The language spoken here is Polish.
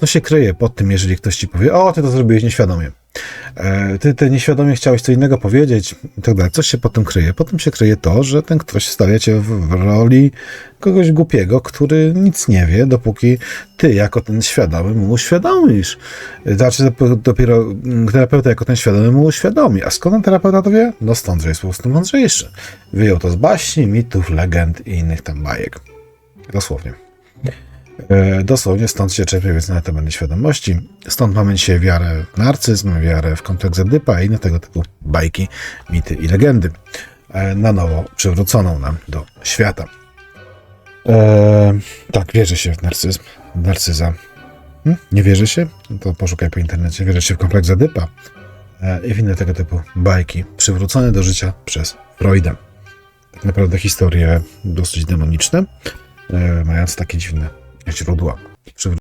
Co się kryje pod tym, jeżeli ktoś ci powie, o, ty to zrobiłeś nieświadomie. E, Ty, ty nieświadomie chciałeś co innego powiedzieć i tak dalej. Coś się pod tym kryje. Po tym się kryje to, że ten ktoś stawia cię w, roli kogoś głupiego, który nic nie wie, dopóki ty jako ten świadomy mu uświadomisz. Znaczy dop- dopiero mm, terapeuta jako ten świadomy mu uświadomi. A skąd ten terapeuta to wie? No stąd, że jest po prostu mądrzejszy. Wyjął to z baśni, mitów, legend i innych tam bajek. Dosłownie. E, Dosłownie stąd się czerpie wiedza na temat nieświadomości. Stąd mamy dzisiaj wiarę w narcyzm, wiarę w kompleks Edypa i inne tego typu bajki, mity i legendy. e, Na nowo przywróconą nam do świata. E, tak, wierzy się w narcyzm, narcyza. Hm? Nie wierzy się? To poszukaj po internecie. Wierzy się w kompleks Edypa e, i w inne tego typu bajki przywrócone do życia przez Freuda. Tak naprawdę historie dosyć demoniczne, mając takie dziwne źródła. Przywró-